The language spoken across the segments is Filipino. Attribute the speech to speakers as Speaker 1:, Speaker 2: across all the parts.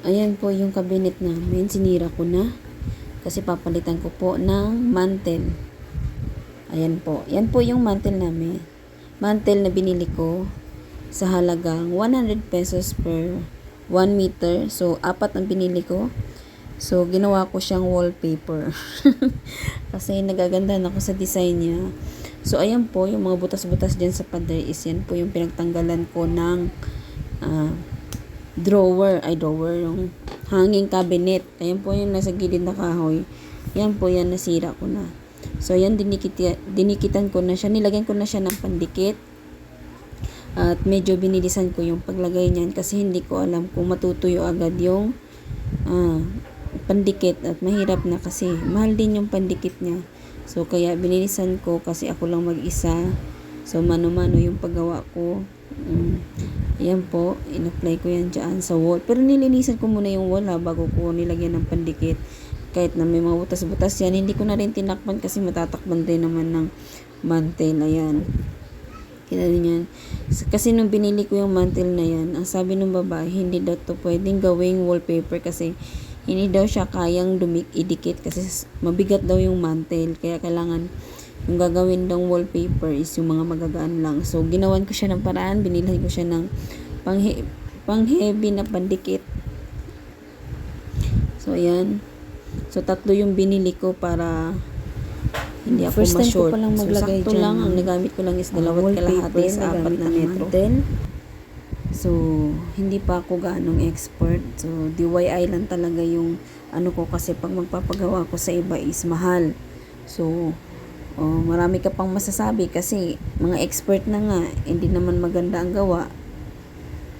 Speaker 1: Ayan po yung cabinet namin. Sinira ko na. Kasi papalitan ko po ng mantel. Ayan po. Yan po yung mantel namin. Mantel na binili ko sa halagang 100 pesos per 1 meter. So, apat ang binili ko. So, ginawa ko siyang wallpaper. Kasi nagagandahan ako sa design niya. So, ayan po, yung mga butas-butas dyan sa pader is yan po yung pinagtanggalan ko ng ah, drawer. Ay, drawer. Yung hanging cabinet. Ayan po yung nasa gilid na kahoy. Yan po yan, nasira ko na. So, yan, dinikit, dinikitan ko na siya. Nilagyan ko na siya ng pandikit. At medyo binilisan ko yung paglagay niyan kasi hindi ko alam kung matutuyo agad yung ah, pandikit at mahirap na kasi mahal din yung pandikit niya. So kaya binilisan ko kasi ako lang mag-isa. So mano-mano yung paggawa ko. Mm. Ayan po, in-apply ko yan dyan sa wall. Pero nilinisan ko muna yung wall ha, bago ko nilagyan ng pandikit. Kahit na may mga butas-butas yan, hindi ko na rin tinakpan kasi matatakban din naman ng mantel. Ayan. Kita din yan. Kasi nung binili ko yung mantle na yan, ang sabi ng babae, hindi daw to pwedeng gawing wallpaper kasi hindi daw siya kayang dumik idikit kasi mabigat daw yung mantle. Kaya kailangan yung gagawin daw wallpaper is yung mga magagaan lang. So, ginawan ko siya ng paraan. Binilhan ko siya ng pang, pang heavy na pandikit. So, ayan. So, tatlo yung binili ko para hindi ako
Speaker 2: First time ko
Speaker 1: ma-short.
Speaker 2: palang
Speaker 1: so,
Speaker 2: maglagay
Speaker 1: sakto
Speaker 2: dyan
Speaker 1: lang.
Speaker 2: ng,
Speaker 1: Ang nagamit ko lang is dalawat kalahati sa apat na metro.
Speaker 2: mantel.
Speaker 1: So, hindi pa ako ganong expert. So, DIY lang talaga yung ano ko kasi pag magpapagawa ko sa iba is mahal. So, oh, marami ka pang masasabi kasi mga expert na nga, hindi naman maganda ang gawa.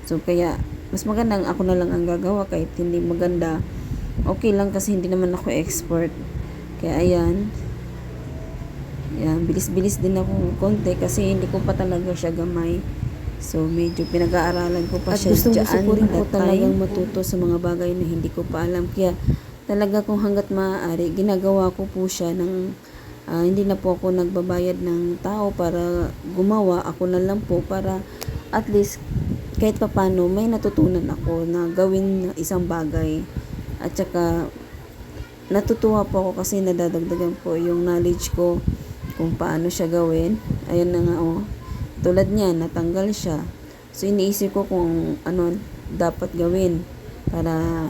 Speaker 1: So, kaya mas magandang ako na lang ang gagawa kahit hindi maganda. Okay lang kasi hindi naman ako expert. Kaya ayan. Yan, bilis-bilis din ako konti kasi hindi ko pa talaga siya gamay. So, medyo pinag-aaralan ko pa
Speaker 2: At
Speaker 1: siya
Speaker 2: gustong-gusto
Speaker 1: dyan.
Speaker 2: ko rin po
Speaker 1: that talagang matuto sa mga bagay na hindi ko pa alam. Kaya, talaga kung hanggat maaari, ginagawa ko po siya ng ah, hindi na po ako nagbabayad ng tao para gumawa. Ako na lang po para at least kahit papano may natutunan ako na gawin na isang bagay. At saka, natutuwa po ako kasi nadadagdagan po yung knowledge ko kung paano siya gawin. Ayun na nga oh. Tulad niya, natanggal siya. So iniisip ko kung ano dapat gawin para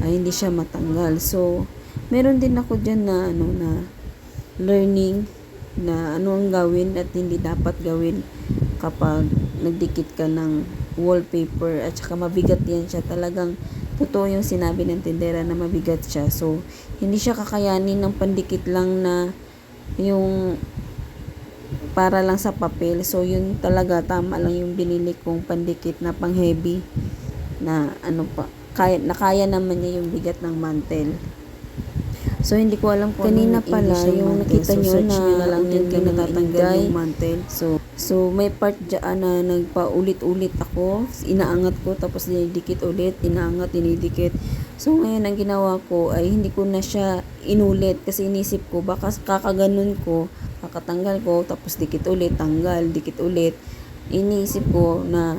Speaker 1: ay hindi siya matanggal. So meron din ako diyan na ano na learning na ano ang gawin at hindi dapat gawin kapag nagdikit ka ng wallpaper. At saka mabigat yan siya. Talagang totoo yung sinabi ng tindera na mabigat siya. So hindi siya kakayanin ng pandikit lang na yung para lang sa papel. So yun talaga tama lang yung binili kong pandikit na pang heavy na ano pa kaya nakaya naman niya yung bigat ng mantel So, hindi ko alam kung
Speaker 2: Kanina pala, yung
Speaker 1: mantel.
Speaker 2: nakita
Speaker 1: so,
Speaker 2: nyo na
Speaker 1: nyo na lang din natatanggal yung mantel. So, so may part dyan na nagpaulit-ulit ako. Inaangat ko, tapos dinidikit ulit. Inaangat, dinidikit. So, ngayon, ang ginawa ko ay hindi ko na siya inulit. Kasi inisip ko, baka kakaganon ko, kakatanggal ko, tapos dikit ulit, tanggal, dikit ulit. Iniisip ko na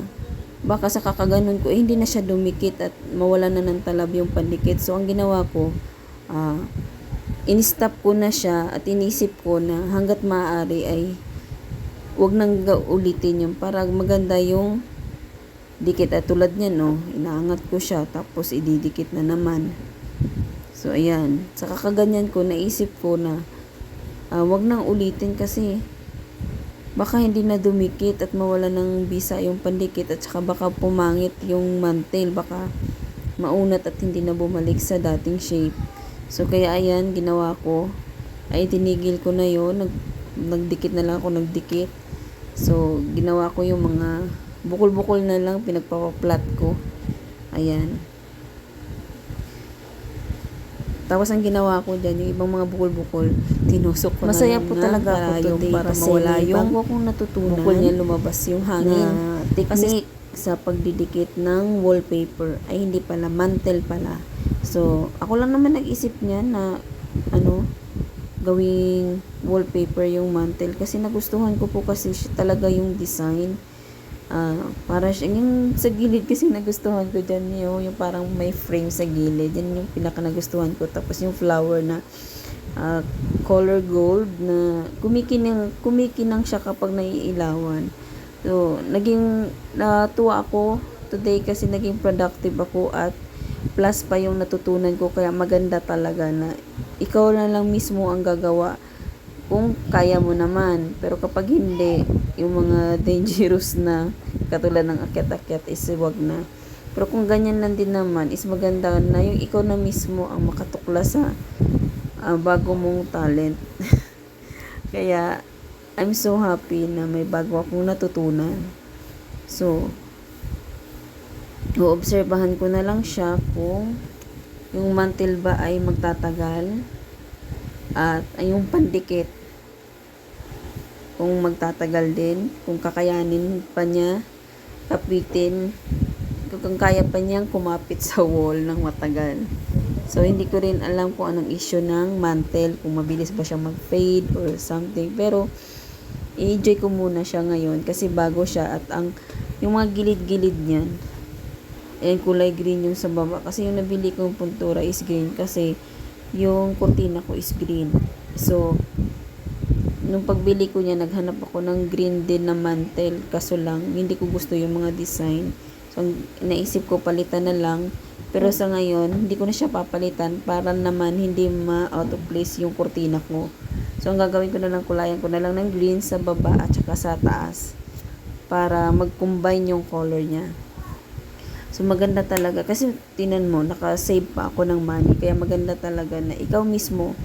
Speaker 1: baka sa kakaganon ko, eh, hindi na siya dumikit at mawala na ng talab yung pandikit. So, ang ginawa ko, ah, in-stop ko na siya at inisip ko na hanggat maaari ay wag nang ulitin yung para maganda yung dikit at tulad niya no? Inaangat ko siya tapos ididikit na naman. So ayan. Sa kakaganyan ko naisip ko na ah, wag nang ulitin kasi baka hindi na dumikit at mawala ng bisa yung pandikit at saka baka pumangit yung mantel. Baka maunat at hindi na bumalik sa dating shape So, kaya ayan, ginawa ko. Ay, tinigil ko na yon Nag, nagdikit na lang ako, nagdikit. So, ginawa ko yung mga bukol-bukol na lang, pinagpapaplat ko. Ayan. Tapos, ang ginawa ko dyan, yung ibang mga bukol-bukol, tinusok ko
Speaker 2: Masaya
Speaker 1: na
Speaker 2: po talaga ako today
Speaker 1: para
Speaker 2: kasi
Speaker 1: mawala yung
Speaker 2: bago akong natutunan
Speaker 1: bukol niya lumabas yung hangin.
Speaker 2: na
Speaker 1: technique sa pagdidikit ng wallpaper ay hindi pala mantel pala. So, ako lang naman nag-isip niya na ano gawing wallpaper yung mantel kasi nagustuhan ko po kasi siya talaga yung design. Ah, para siya, yung sa gilid kasi nagustuhan ko dyan yung, yung parang may frame sa gilid. Yan yung pinaka nagustuhan ko. Tapos yung flower na ah, color gold na kumikinang, kumikinang siya kapag naiilawan. So, naging natuwa ako today kasi naging productive ako at plus pa yung natutunan ko kaya maganda talaga na ikaw na lang mismo ang gagawa kung kaya mo naman. Pero kapag hindi, yung mga dangerous na katulad ng akyat-akyat is wag na. Pero kung ganyan lang din naman, is maganda na yung ikaw na mismo ang makatukla sa ah, bago mong talent. Kaya, I'm so happy na may bago akong natutunan. So, uobserbahan ko na lang siya kung yung mantle ba ay magtatagal at ay yung pandikit kung magtatagal din, kung kakayanin pa niya kapitin, kung kaya pa niyang kumapit sa wall ng matagal. So, hindi ko rin alam kung anong issue ng mantle, kung mabilis ba siya mag-fade or something. Pero, i-enjoy ko muna siya ngayon kasi bago siya at ang yung mga gilid-gilid niyan Ayan, kulay green yung sa baba. Kasi yung nabili kong puntura is green kasi yung kurtina ko is green. So, nung pagbili ko niya, naghanap ako ng green din na mantle. Kaso lang, hindi ko gusto yung mga design. So, naisip ko palitan na lang. Pero sa ngayon, hindi ko na siya papalitan para naman hindi ma-out of place yung kurtina ko. So, ang gagawin ko na lang, kulayan ko na lang ng green sa baba at saka sa taas para mag-combine yung color niya. So, maganda talaga. Kasi, tinan mo, nakasave pa ako ng money. Kaya maganda talaga na ikaw mismo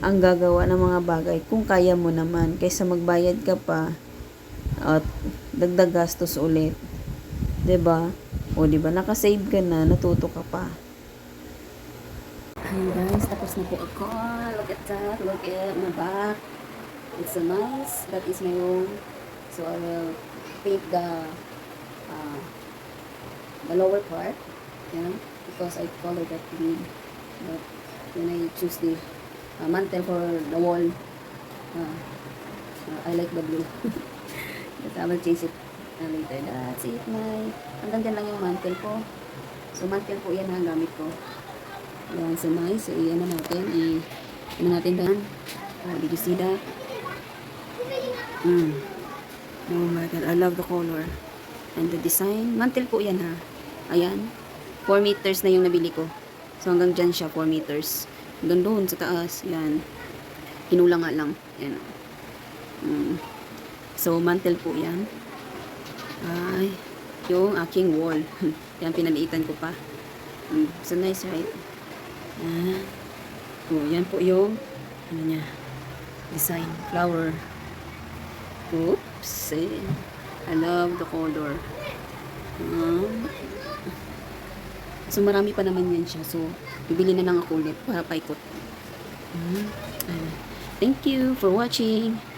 Speaker 1: ang gagawa ng mga bagay kung kaya mo naman. Kaysa magbayad ka pa at dagdag gastos ulit. 'Di ba? O, 'di ba Nakasave ka na, natuto ka pa.
Speaker 2: Hi guys, tapos na po ako. Look at that. Look at my back. It's so nice. That is my room. So I will paint the uh, the lower part. You know, because I color that green. But when I choose the uh, mantle for the wall, uh, uh, I like the blue. but I will change it uh, later. That's it. My, hanggang dyan lang yung mantle ko. So mantle po yan ang gamit ko. Yan, so nice. So, iyan na natin. I, ano natin doon? Oh, did you see that? Mm. Oh my God, I love the color. And the design. Mantle po yan ha. Ayan. 4 meters na yung nabili ko. So, hanggang dyan siya, 4 meters. Hanggang doon sa taas. Yan. Hinula nga lang. Yan. Mm. So, mantle po yan. Ay, yung aking wall. yan, pinaliitan ko pa. Mm. So, nice, right? Yan. Oh, yan po yung ano niya, design, flower. Oops. eh. I love the color. Um, so, marami pa naman yan siya. So, bibili na lang ako ulit para paikot. Mm. Thank you for watching.